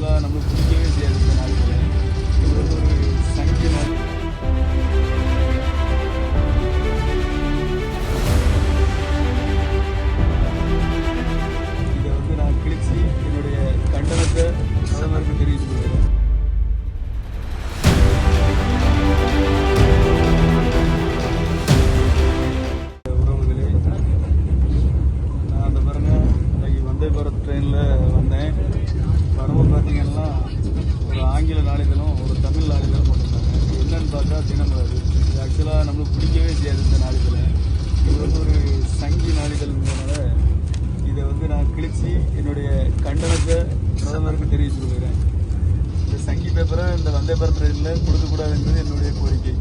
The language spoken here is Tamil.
ஆக்சுவலாக நம்மளுக்கு ட்ரெயினில் வந்தேன். வரும்போது பார்த்தீங்கன்னா ஒரு ஆங்கில நாளிதழும் ஒரு தமிழ் நாளிதழும் போட்டிருந்தாங்க. என்னன்னு பார்த்தா தினமலர் இது ஆக்சுவலாக நம்மளுக்கு பிடிக்கவே செய்யாது இந்த நாளிதழை. இது வந்து ஒரு சங்கி நாளிதழ்ன்றதுனால இதை வந்து நான் கிழித்து என்னுடைய கண்டனத்தை பிரதமருக்கு தெரிவித்து கொள்கிறேன் இந்த சங்கி பேப்பரை இந்த வந்தே பாரத் ட்ரெயினில் கொடுக்கக்கூடாது என்பது என்னுடைய கோரிக்கை.